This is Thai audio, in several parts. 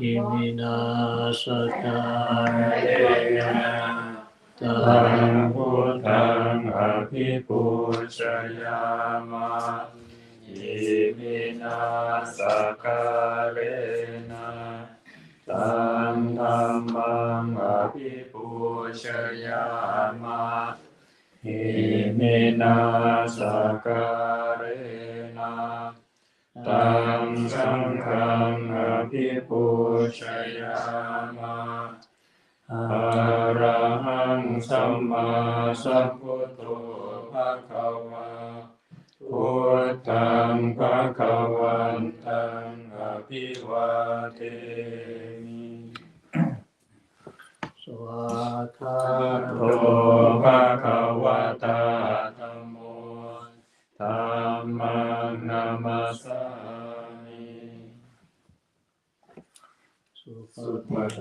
อิมินาสการเนะตัตังพุทธังอภิปูชยามาอิมินาสการะนะตังธรรมังอภิปูชยามาอิมินาสการะนะ ตังสังฆังอภิปูชยามาอะระหังสัมมาสัมพุทโธภะคะวาพุทธังภะคะวันตังอภิวาเทมิ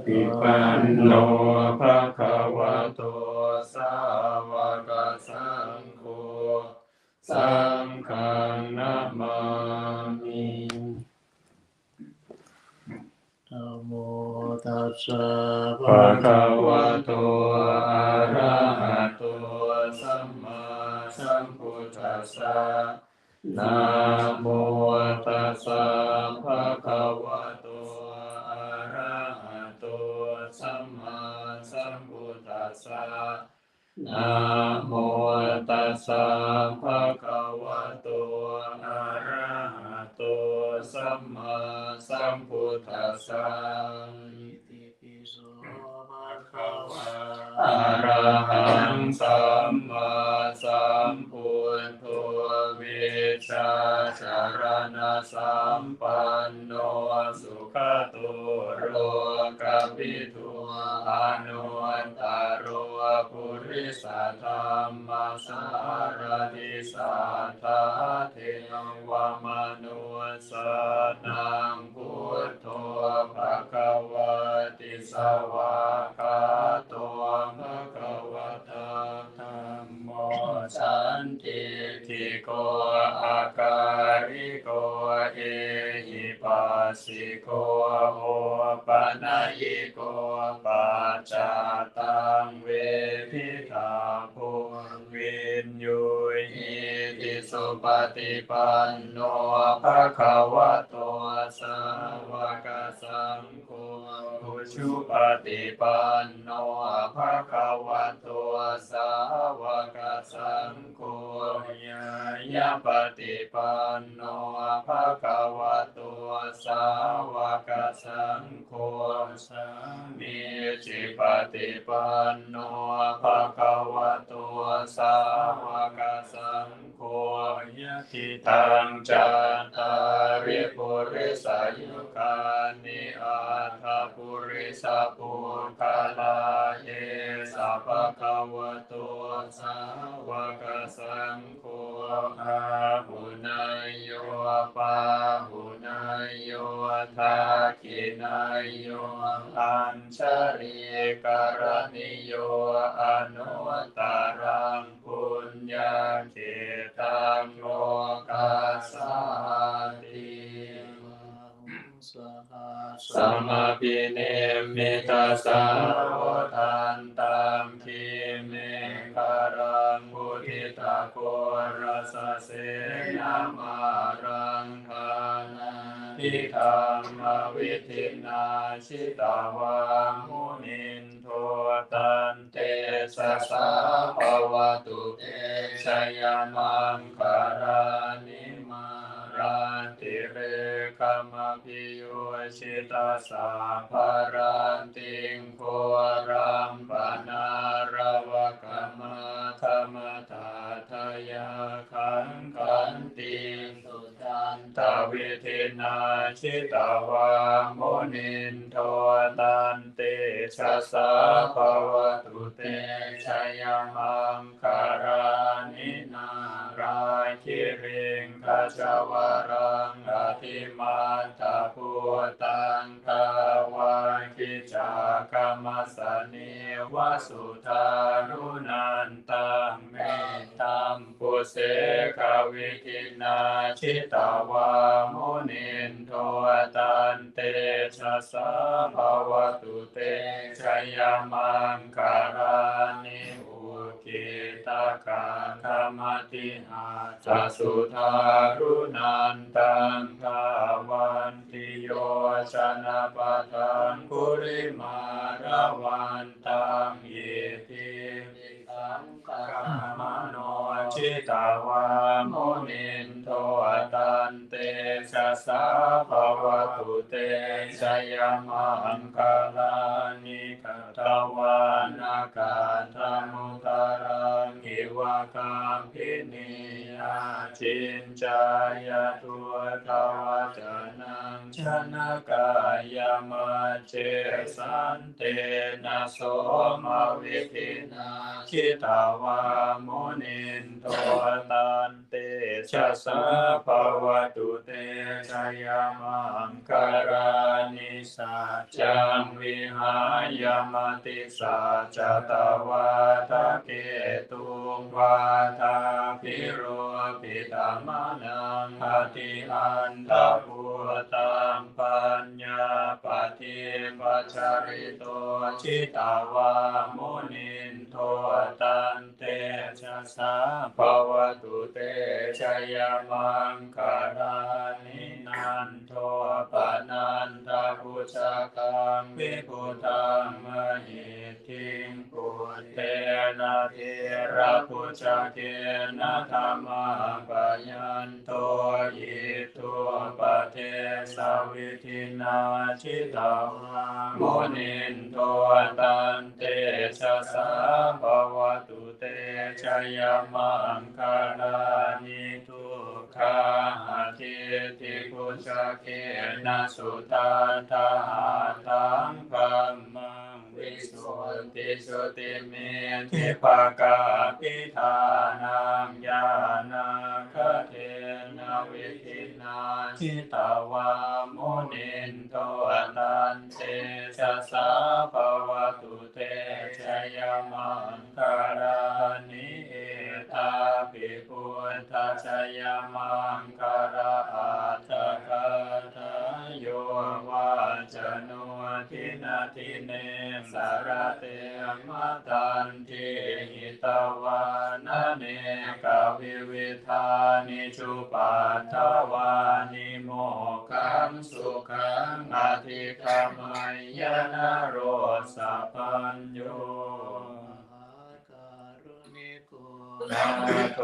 ปิปันโนภะคะวะโตสาวกสังโฆสังฆนามามินะโมตัสสะภะคะว นะโมตัสสะภะคะวะโตอะระหะโตสัมมาสัมพุทธัสสะอิติปิโสภะคะวะอะระหังสัมมาสัมพุทโธ ชาจารณสัมปันโนสุขโตโรกวิทูอนุวันตารโรปุริสธรรมสารติสัทธาเทวมนุสนังพุทโธภะคะวะติสวาคาโตภะคะว สันติทิโกอาการิโกเอหิปัสสิโกโอปะนะยิโกปัจจาตังเวทิตาโพวินยูหิติสุปฏิปันโนภะคะวะโตสาวกสัง ชุปฏิปันโนภะคะวะโตสาวกสังโฆยายะปฏิปันโนภะคะวะโตสาวกสังโฆสามีจิปฏิปันโนภะคะวะโตสาวกสังโฆยะทิตังจันตาริปุริสายุคานิอาทาปุริสปุคาลาเยสัพพะคะวะโตสาวกสังโฆอาหุนายโยปาหุนายโยทาคินายโยอัญชริการณิโยอนุตตรังปุญญาเขตังโลกาสาติ สัมมาปิเนมิตาสาวทันตังคิเมฆารังพุทิตาโกรัสเสนามารังคานาทิธรรมวิธินาชิตาวามุนินโทตันเตสะสาภวตุเตชยมังคารานิมา ชิตาสาภารันติงโครัมปนารวกมธรรมตาทยาขันขันติสุตันตวิธินาชิตาวามุนินโทตันเตชะสาภวตุเตชยมังคารานินา คิริงคจวรังอธิมันตาภูตังกาวาคิจากรรมสนิวสุทารุนันตังเมตตัมปุเสกวิทินาชิตาวามุนินโทตันเตชะสาภาวตุเตชยมังคารานิ มติอาจาสุทารุนันตังกาวันติโยชนะปะทังคุริมาราวันตังเยติสังฆามโนชิตาวาโมนินโทตันเตชะสาภวตุเตชยมังคาลานิกาตวานากาธมุตารังอิวะกัมพินิยาจินจายตัวทวจนังชนะกายมเจสันเตนะโสมาวิธินาคิตาวาโมนินโตตันเตชะสะภวตุเตชยามังคารานิสัจจังวิหายมติสัจตวาทะเกตุงวาทาพิโรปิตามานังอติอันตะพุตังปัญญาปฏิปัจจาริโตชิตาวาโมนินโทตันเตชะสาภวตุเตชยมังคารานินันโทปนันตาพุชากังวิพุตัง ทระพุชเกนะธรรมาปยันโตยิตัวปเทสวิทินาชิตาวาโมนินโทตันเตชะสาภวตุเตชยมังคารานิทุกขาทิติพุชเกนะสุตาทาตังคัมมังวิ สุทธิสุติเมทิภากาปิธานังญาณาคเทนวิธินาชิตาวาโมนินโตตันเตชะสาภวตุเตชยมังคารานิเอตาปิปุตตาชยมังคาราอัตถกาทาโยวาจโน ทินาทิเนสารเตมาตันทิหิตวานเนกวิวิธานิจุปัตถวานิโมขังสุขังอธิคามายนะโรสะปัญโย นาโต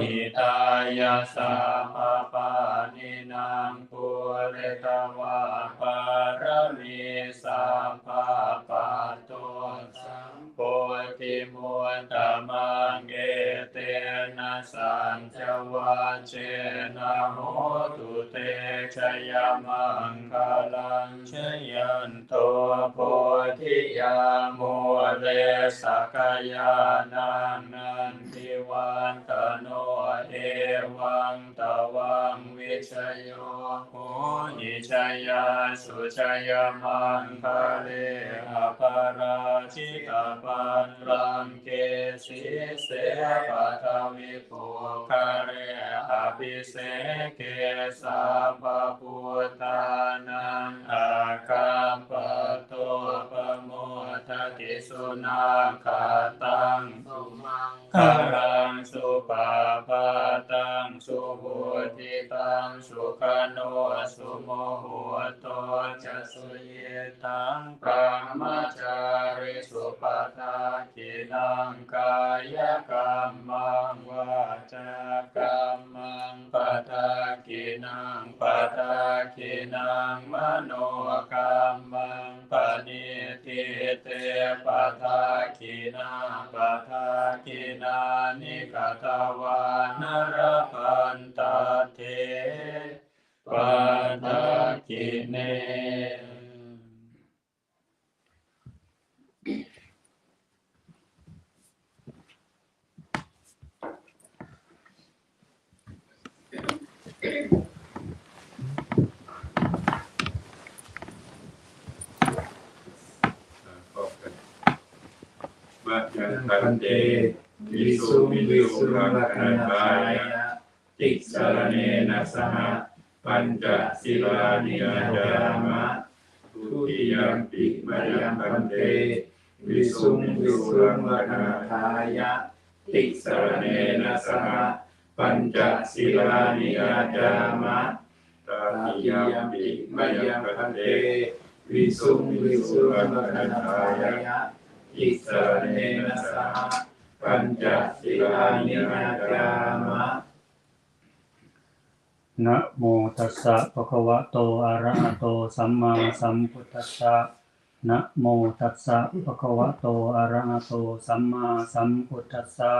หิตายาสาปปานินางปุเรตวาปารมีสัมภาปะโตสัมโพธิมุตตะมังเอเตนะสัญจวัเชนะโหตุเตชยมังคาลังชยันโตโพธิยาโมเรสกยานังนัน วันตโนเอวังตวังวิชโยโหนิชยาสุชยมังคะเลหะปาราชิตาปันรังเกสิเสปะทวิปุคะเรอภิเสเกสัมปะพุทธานังอาคัมปโตปโมทติสุนาคาตังสุมัง คารังสุปาปาตังสุบุติตังสุขโนสุโมโหโตจะสุเยตังปรมจาริสุปทากินังกายกรรมังวาจากรรมังปทากินังปทากินังมโนกรรมังปณิทิเตปทากินังปทากินานิกตวานรพันตเทปัทากิเนพ บกันมาจันตันเตวิสุมิวิสุรักขณายะติสารเนนะสหปัญจศิลานิยจามะทุติยมปิมายังพันเตวิสุงวิสุงวนาทายะติสรเนนะสหปัญจศีลานิยาจามะตาติยมปิมายังพันเตวิสุงวิสุงวนาทายะติสรเนนะสห ปัญจศีลานิยาจามะนะโมตัสสะภะคะวะโตอะระหะโตสัมมาสัมพุทธัสสะนะโมตัสสะภะคะวะโตอะระหะโตสัมมาสัมพุทธัสสะ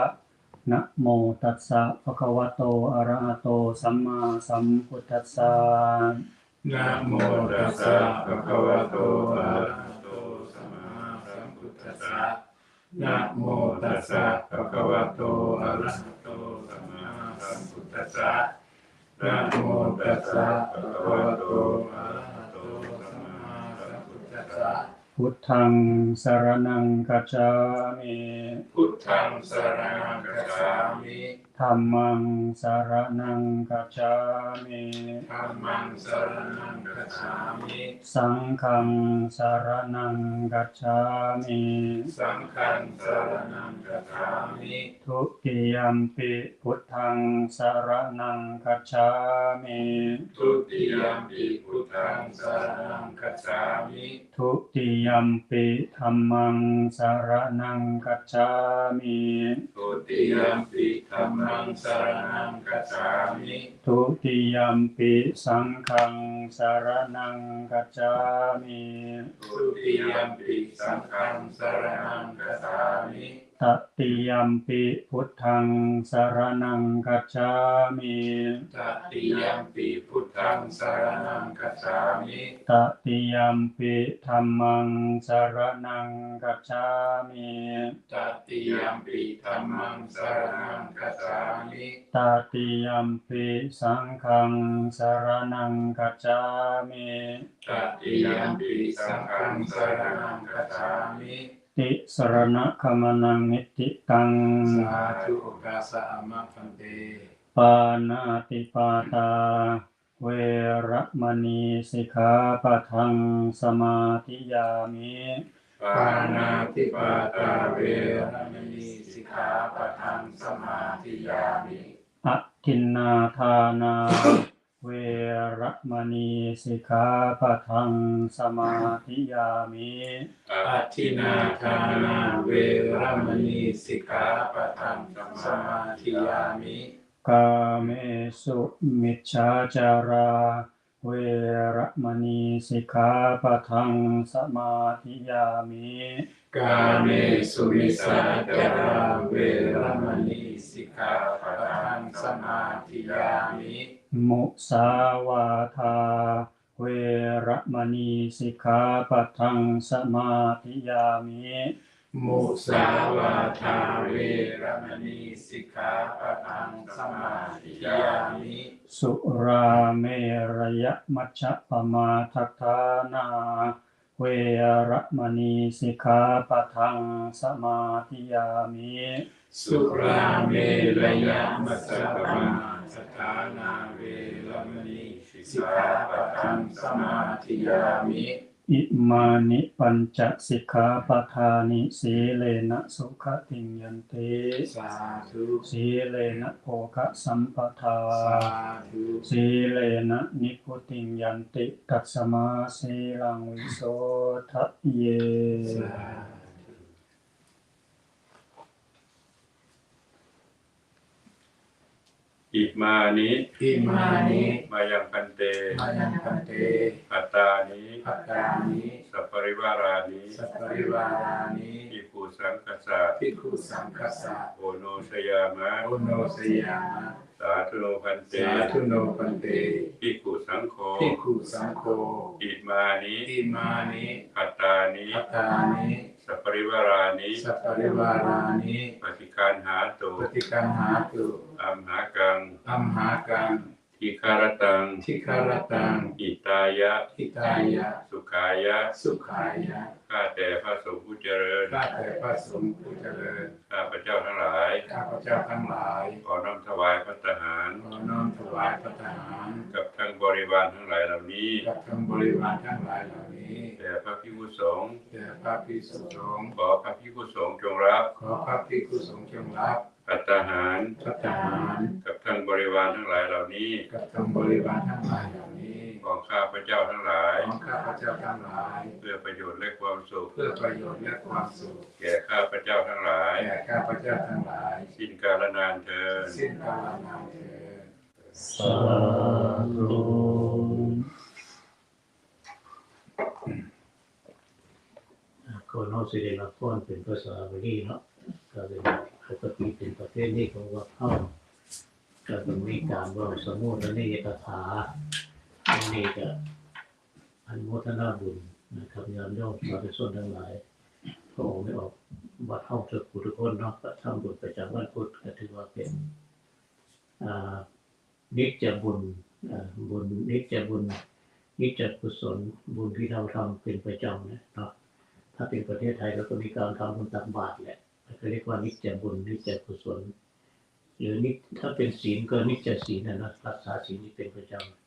นะโมตัสสะภะคะวะโตอะระหะโตสัมมาสัมพุทธัสสะนะโมตัสสะภะคะวะโตอะระหะโตสัมมาสัมพุทธัสสะ นะโมตัสสะภะคะวะโตอะระหะโตสัมมาสัมพุทธัสสะนะโมตัสสะภะคะวะโตอะระหะโตสัมมาสัมพุทธัสสะพุทธังสรณังกัจจามิพุทธังสรณังคัจฉามิ ธัมมังสรณังกัจจามิธัมมังสรณังคัจฉามิสังฆังสรณังกัจจามิสังฆังสรณังคัจฉามิทุติยมปิพุทธังสรณังกัจฉามิทุติยมปิพุทธังสรณังคัจฉามิทุติยมปิธัมมังสรณังกัจฉามิทุติยมปิธัมมังสรณังคัจฉามิทุติยมปิสังฆังสรณังกัจฉามิทุติยมปิสังฆังสรณังคัจฉามิ ตติยมปิพุทธังสรณังกัจฉามิตติยมปิพุทธังสรณังคัจฉามิตติยมปิธัมมังสรณังกัจฉามิตติยมปิธัมมังสรณังคัจฉามิตติยมปิสังฆังสรณังกัจจามิตติยมปิสังฆังสรณังคัจฉามิ ติสรณคมนังนิติตังสาธุโอกาสะอมะพันเตปานาติปาตา เวระมณีสิกขาปะทังสมาธิยามิปานาติปาตาเวรมณีสิกขาปะทังสมาธิยามิอะทินนาทานา เวระมณีสิกขาปะทังสมาธิยามิอาทินาทานาเวรมณีสิกขาปะทังสมาธิยามิกาเมสุมิจฉาจาราเวระมณีสิกขาปะทังสมาธิยามิกาเมสุมิสาจาราเวรมณีสิกขาปะทังสมาธิยามิ มุสาวาทา เวระมณีสิกขาปะทังสมาธิยามิมุสาวาทาเวรมณีสิกขาปะทังสมาธิยามิสุราเมรยมัชฌะปมาทัฏฐานาเวระมณีสิกขาปะทังสมาธิยามิ สุราเมรยมัสสะปมา สถานาเวรมณีสิกขาปะทังสมาธิยามิอิมานิปัญจสิกขาปทานิสีเลนะสุขติงยันติสาธุสีเลนะโภคสัมปทาสาธุสีเลนะนิพุติงยันติตัสมาสีลังวิโสทะเยสา อิมานิอิมานิมายังพันเตมายังพันเตอัตตานิปัตตานิสัพปริวารานิสัพปริวารานิอิภูสังคสะภิกขุสังคัสสะโอโนชยามะโอโนสยามะสาธุโนพันเตสาธุโนปันเตภิกขุสังโฆภิกขุสังโฆอิมานิอิมานิอัตตานิปัตตานิ สัพปริวารานิสัพปริวารานิปฏิการหาตุปฏิกังหาตุอัมหากังอัมหากังทิคารตังทิคารตังอิตายะทิตายะ สุขายะ สุขายะ ข้าแต่พระสงฆ์ผู้เจริญ ข้าแต่พระสงฆ์ผู้เจริญ ข้าพระเจ้าทั้งหลาย ข้าพเจ้าทั้งหลาย ขอน้อมถวายพระทหาร ขอน้อมถวายพระทหาร กับทั้งบริวารทั้งหลายเหล่านี้ กับทั้งบริวารทั้งหลายเหล่านี้แด่พระพิฆุสงฆ์แด่พระภิกษุสงฆ์ขอพระพิฆุสงฆ์จงรับ ขอพระภิกษุสงฆ์จงรับพัตตาหารพระทหาร กับทั้งบริวารทั้งหลายเหล่านี้ กับทั้งบริวารทั้งหลายเหล่านี้ ของข้าพระเจ้าทั้งหลาย ของข้าพเจ้าทั้งหลาย เพื่อประโยชน์และความสุข เพื่อประโยชน์และความสุข แก่ข้าพระเจ้าทั้งหลาย แก่ข้าพเจ้าทั้งหลาย สิ้นกาลนานเทินสิ้นกาลนานเถิดสาธุคนเขาสิได้รับพรเป็นภาษาบาลีเนาะก็เป็นปกติเป็นประเภทนี้ของวัดเฮาก็ต้องมีการเว่าสมุทนิยกถา อันนี้ก็อันโมทนาบุญนะครับยามย่อมสาธุชนทั้งหลายพระองค์ไม่ออกวัดเฮาทุกผู้ทุกคนเนาะก็ทำบุญประจำวันพุธก็ถือว่าเป็นนิจบุญบุญนิจบุญนิจกุศลบุญที่เราทำเป็นประจำนี่ยเนาะถ้าเป็นประเทศไทยเราก็มีการทำบุญตักบาตรแหละก็เรียกว่านิจบุญนิจกุศลหรือนิถ้าเป็นศีลก็นิจศีลนะนะรักษาศีลที่เป็นประจำ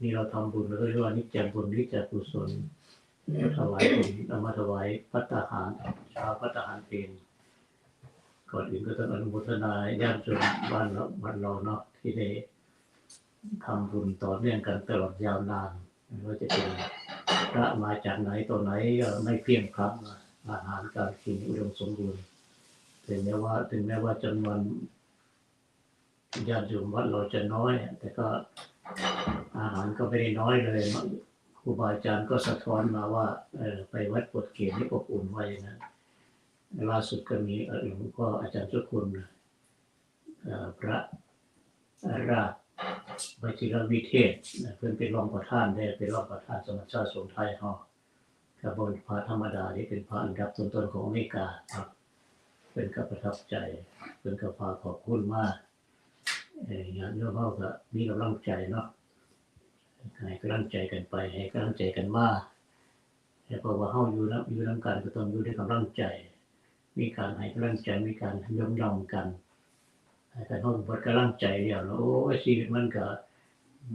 นี่เราทำบุญเราก็เรียกว่านิจจบุญนิจจกุศลถวายบุญเอามาถวายพัตตาหารชาวพัตตาหารเป็นก่อนอื่นก็ต้องอนุโมทนาญาติโยมบ้านเราบ้านเราเนาะที่ได้ทำบุญต่อเนื่องกันตลอดยาวนานไม่ว่าจะเป็นพระมาจากไหนตัวไหนก็ไม่เพียงครับอาหารการกินอุดมสมบูรณ์ถึงแม้ว่า ถึงแม้ว่าจำนวนญาติโยมวัดเราจะน้อย แต่ก็ อาหารก็ไม่ได้น้อยเลยครูบาอาจารย์ก็สะท้อนมาว่าไปวัดปวดเกศนี่อบอุ่นไว้นั้นล่าสุดก็มีหลวงพ่ออาจารย์เจ้าคุณพระราชวชิรวิเทศนะเพื่อนเป็นรองประธานได้เป็นรองประธานสมัชชาติสงฆ์ไทยเฮากับบนพระธรรมดาที่เป็นพระอันดับต้นๆของอเมริกาครับเป็นกับประทับใจเป็นกับพาขอบคุณมาก อย่างนี้เขาก็มีกำลังใจเนาะให้กำลังใจกันไป ให้กำลังใจกันมาแต่พราะว่าเฮาอยู่นะอยู่น้ำกันก็ต้องอยู่ด้วยกำลังใจ มีการให้กำลังใจมีการยอมยอมกันแต่เขาบดกำลังใจเดียวแล้วโอ้ชีวิตมันก็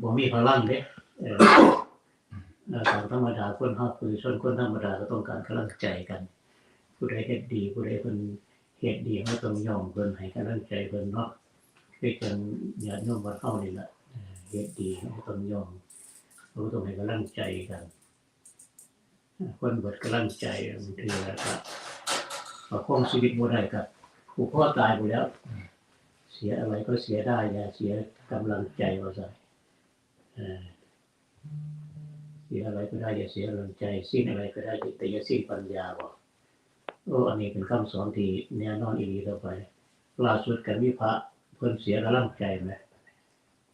บ่มีพลังเด้เออเอ่อตาธรรมดาคนเฮาคือชนคนธรรมดาก็ต้องการกำลังใจกัน ผู้ใดเฮ็ดดี ผู้ใดเพิ่นเฮ็ดดีก็ต้องยอมเพิ่นให้กำลังใจเพิ่นเนาะ คือจังญาติโยมวัดเฮานี่แหละเฮ็ดดีก็ต้องยอมเราต้องให้กำลังใจกันคนเบิดกำลังใจบางทีแล้วก็ประคองชีวิตบ่ได้ก็ผู้พ่อตายไปแล้ว เสียอะไรก็เสียได้อย่าเสียกำลังใจว่าซะเออเสียอะไรก็ได้อย่าเสียกำลังใจ สิ้นอะไรก็ได้แต่อย่าสิ้นปัญญาบ่โอ้อันนี้เป็นคำสอนที่แน่นอนอีหลีต่อไปล่าสุดกันมีพระ เพิ่นเสียกำลังใจไหม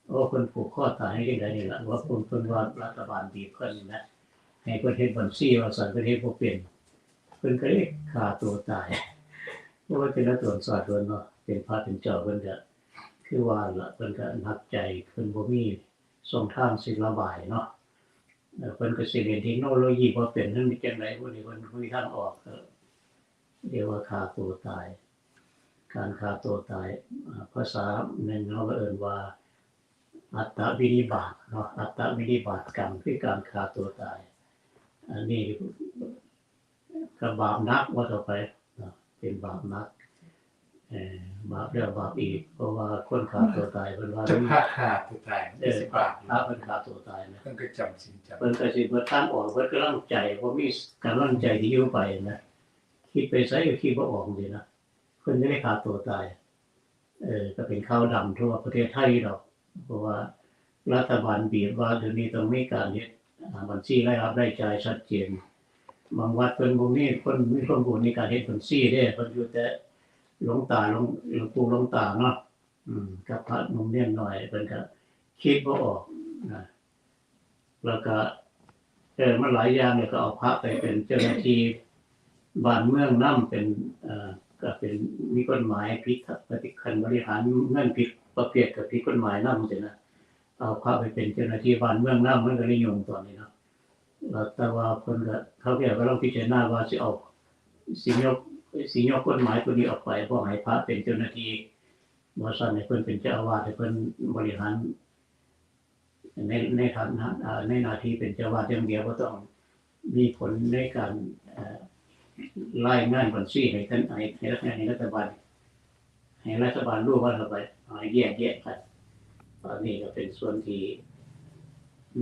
โอ้เพิ่นผูกข้อตายให้ยังไงนี่ล่ะว่าเพิ่นเพิ่นว่ารัฐบาลบีเพิ่นนี่นะให้เพิ่นเฮ็ดบัญชีว่าสันเพิ่นเฮ็ดบ่เป็นเพิ่นก็เลยฆ่าตัวตายเพราะว่าเป็นนักตรวจสอบเพิ่นเนาะเป็นพระเป็นเจ้าเพิ่นก็คือว่าละเพิ่นก็นักใจเพิ่นบ่มีช่องทางสิระบายเนาะเอ่อเพิ่นก็สิเรียนเทคโนโลยีบ่เป็นนั่นมีจังได๋พวกนี้เพิ่นบ่มีทางออกเรียกว่าฆ่าตัวตาย การฆ่าตัวตายอ่าภาษาหนึ่งเราก็เอิ้นว่า อัตตวินิบาตเนาะอัตตวินิบาตกรรมคือการฆ่าตัวตาย อันนี้ก็บาปหนักว่าต่อไปเนาะเป็นบาปหนักเอ่อบาปแล้วบาปอีก เพราะว่าคนขาดตัวตายเป็นว่าจะพาขาดตัวตายเอไม่อสิพระบาทพระเป็นขาดตัวตายนะต้องก็จำสินจำเพิ่นก็สิเบิดทางออกเบิดกำลังใจบ่มีกำลังใจที่อยู่ไปนะคิดไปไสก็คิดบ่ออกดีนะ เพิ่นไม่ได้ขาดตัวตาย เออก็เป็นข้าวดำทั่วประเทศไทยดอกเพราะว่ารัฐบาลบีบว่าเดี๋ยวนี้ต้องมีการเฮ็ดบัญชีรายรับรายจ่ายชัดเจนบางวัดเพิ่นบ่มีคนมีความรู้ในการเฮ็ดบัญชีเด้เพิ่นอยู่แต่หลวงตาหลวงหลวงปู่หลวงตาเนาะอืมกับพระนุ่มเนี่ยหน่อยเพิ่นก็คิดบ่ออกนะแล้วก็เออมันหลายอย่างเลยก็เอาพระไปเป็นเจ้าหน้าที่บ้านเมืองนํเป็นเอ่อ ก็เป็นมีกฎหมายผิดปฏิคันบริหารเงินผิดประเภทกับผิดกฎหมายนำจังนะเอาพระไปเป็นเจ้าหน้าที่บ้านเมืองนํมันก็นิยมตอนนี้เนาะแต่ว่าเพิ่นก็เขาแก่ก็ต้องพิจารณาว่าสิเอาสิยกสิยกกฎหมายตัวนี้ออกไปเพราะให้พระเป็นเจ้าหน้าที่บ่ซั่นให้เพิ่นเป็นเจ้าอาวาสให้เพิ่นบริหารในในฐานะในนาทีเป็นเจ้าอาวาสอย่างเดียวก็ต้องมีผลในการ รายงานบัญชีให้ท่านให้ให้รัฐให้รัฐบาลให้รัฐบาลรู้ว่าเราไปเอาแยกแยะกันตอนนี้ก็เป็นส่วนที่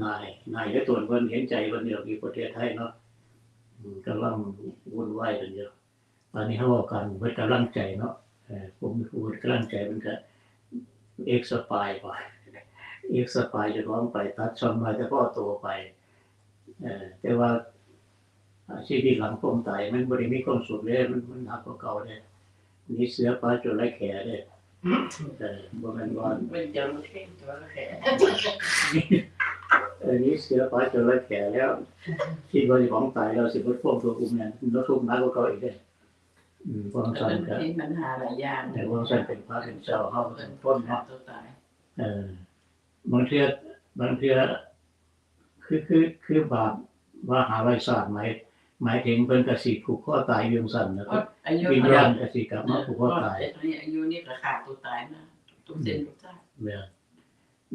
นายนายและตัวเพิ่นเห็นใจเพิ่นเดียวมีประเทศไทยเนาะกำลังวุ่นวายกันอยู่ตอนนี้เขาบอกกันเพิ่นกำลังใจเนาะผมพูดกำลังใจมันก็เอ็กซ์ปายไปเอ็กซ์ปายจะร้องไปตัดชองมาแต่พ่อโตไปแต่ว่า ชีพที่หลังผมตายมันบริมีความสุขเลยมันมันหนักกว่าเก่าเลยนี่เสือปลาจระเข้เลยเออบ่แม่นว่าเป็นจระเข้จระเข้เออนี่เสือปลาจระเข้แล้วคิดว่าสิของตายแล้วสิบ่ท่วมตัวอุ้มเนี่ยมันทุกข์หนักกว่าเก่าอีกเด้ออืมความมัสั่นนก็มีปัญหาหลายอย่างแต่ว่าสั่นเป็นพระเป็นเจ้าเฮาเป็นต้นเนาะตัวตายเออบางเทื่อบางเทื่อคือคือคือบาปว่าหาไว้ศาสตร์หมาย หมายถึงเพิ่นก็สิผูกคอตายอยู่สั่นนะคก็รับอายุวิญญาณก็สิกลับมาผูกคอตายนี่อายุนี่ก็ขาดตัวตายนะทุกเส้นทุกสายแม่น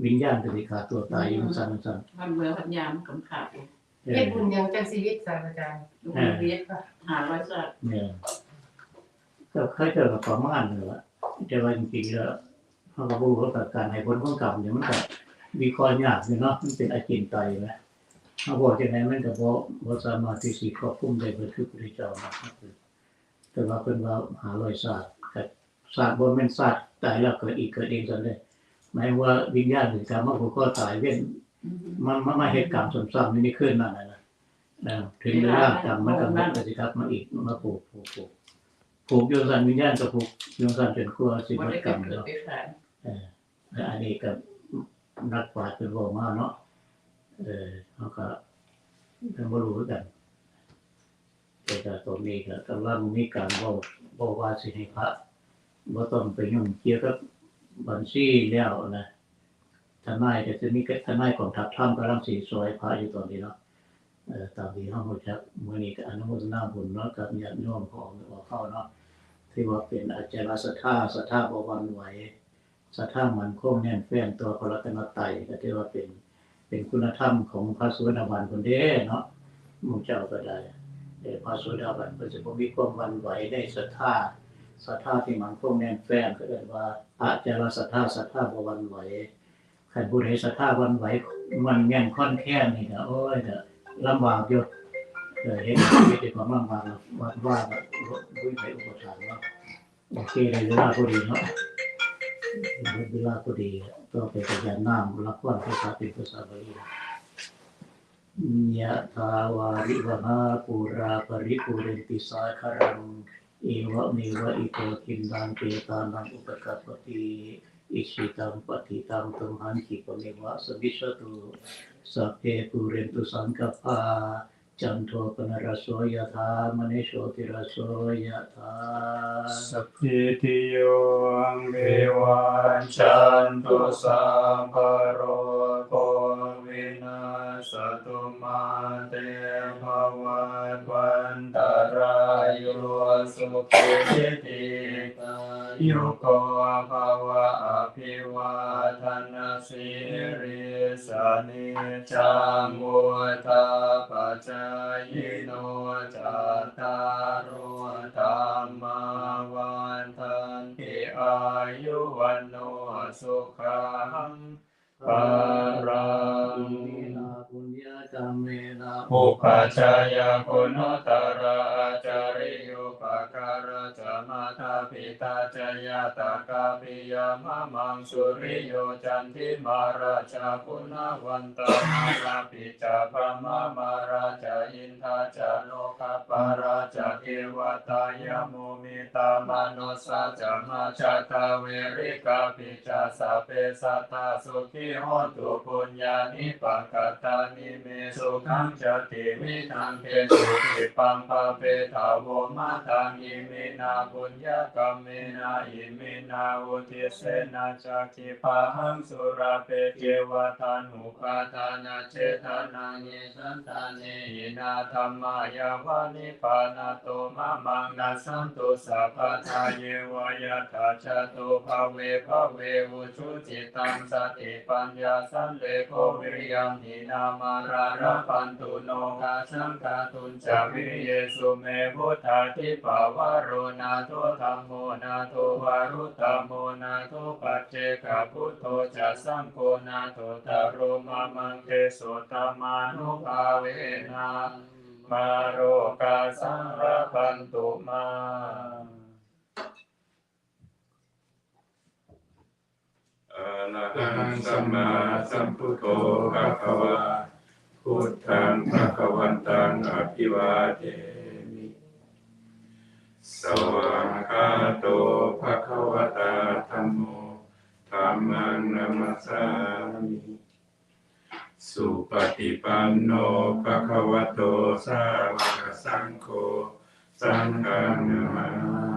วิญญาณก็สิขาดตัวตายอยู่สั่นสั่นพันเมื่อพันยามกำขาดอยู่เอเฮ็ดอบุญยังจังชีวิตศาสตราจารย์ลูกเวียดหาร้อยสัตว์เนี่ยก็เคยเจอกับประมาณนึงละแต่ว่าจริงๆแล้วเขาก็บอกว่าการให้ผลของกรรมเนี่ยมันก็มีข้อยากอยู่เนาะมันเป็นอาจินไตยนะ เขาบอกจังไงมันก็บ่บ่สามารถที่สิควบคุมได้เบิดคือพระเจ้านะครับแต่ว่าเพิ่นว่าหารอยศาสตร์กับศาสตร์บ่แม่นศาสตร์ตายแล้วเกิดอีกเกิดเองซั่นเด้หมายว่าวิญญาณหรือการมาผูกคอตายเว้นมันมันมาเหตุกรรมซ้ำๆนี่นี่ขึ้นนั่นน่ะนะนะถึงเวลากรรมมันก็มันก็สิกลับมาอีกมาผูกผูกผูกผูกโยงสันวิญญาณกับผูกโยงสันจนกลัวสิบ่มัได้กรเกิรดมเกิดเนาะไปขายเออและอันนี้กับนักปราชญ์เป็นบอกมาเนาะ เออเขาก็เป็นบ่รู้คือกันแต่ก็ตรงนี้ก็กำลังมีการบอกบอกว่าสิให้พระบ่ต้องไปยุ่งเกี่ยวกับบัญชีแล้วนะทนายก็จะมีทนายของทัพถ้ำกำลังสีซอยพระอยู่ตอนนี้เนาะเออตามที่เฮารู้จักมื้อนี้ก็อนุโมทนาบุญเนาะกับญาติโยมของออกเข้าเนาะที่ว่าเป็นอาจารย์ศรัทธาศรัทธาบวันไหวศรัทธามันคงแน่นแฟ้นตัวพระรัตนตรัยก็ถือว่าเป็น เป็นคุณธรรมของพระสุวรรณบาลคนเด้เนาะมุ่งเจ้าก็ได้เอ่พระสุวรรณบาลเพิ่นสิบ่มีความวันไหวในศรัทธาศรัทธาที่มันคงแน่นแฟ้นก็เรียกว่าอาจารศรัทธาศรัทธาบวันไหวใครผู้ใดศรัทธาวันไหวมันแง่นค่อนแค้นนี่ก็โอ้ยก็ลำบากอยู่เห็นชีวิตที่ความลำบากว่าว่าด้วยไปอุปสรรคเนาะโอเคเลยเวลาพอดีเนาะ เวลาพอดีก็ไปพยานน้ำรับวันภาษาเป็นภาษาบา ลียะทวาริวหาปูราปริปุเรนติสาคามวะอิโชติราจันโทปนรสโสยธามณิโชติรสโสยธาสัพพิติโยังเวันจันตุสัมภโร โยสุขิติกายุโกภวะอภิวาทนาสิริสานิจังวุฒาปัจจายโนจัตตารโอธรรมาวันทันติอายุวันโนสุขังปารัง ปุญญากรรมเมนะอุปัชายโกนตระอาจาริโย การะจมาตาปิตาจยาตากาปิยามะมังสุริโยจันทิมาราชาปุณวันตานาราปิจาพมามาราชาอินทาจาโลกาปาราชาเทวตายามุมิตามนุสาจมาชาตาเวริกาปิจาสเปสัตตาสุขีโหตุปุญญานิปักตานิเมสุขังจติวิทังเพสุขิปังปะเปทาวมาทังอิมินาปุญญญกรรมเมนาอิเมนาอุทิเสนาจักขิปะหังสุราเปเกวตานุปาทานาเจตานานิสันตานิหินาธรรมายาวานิปานาโตมะมังนาสันตุสัพพทาเยวายาตาจตุภาเวภาเวอุชุจิตังสติปัญญาสันเลโกวิริยังินามาราระปันตุโนกาสังกาตุนจาวิเยสุเมพุทธาทิปาวโรนาโทธรรมโมนาโทวารุตตโมนาโทปัจเจกพุทโธจะสังโฆนาโทตโรมามังเกโสตมานุภาเวนะมาโรกาสังรปันตุมาอะระหังสัมมาสัมพุทโธภะคะวะพุทธังภะคะวันตังอภิวาเทมิ สวากขาโตภะคะวตาธัมโมธรรมังนัมสสามิสุปฏิปันโนภะคะวะโตสาวกสังโฆสังฆานามา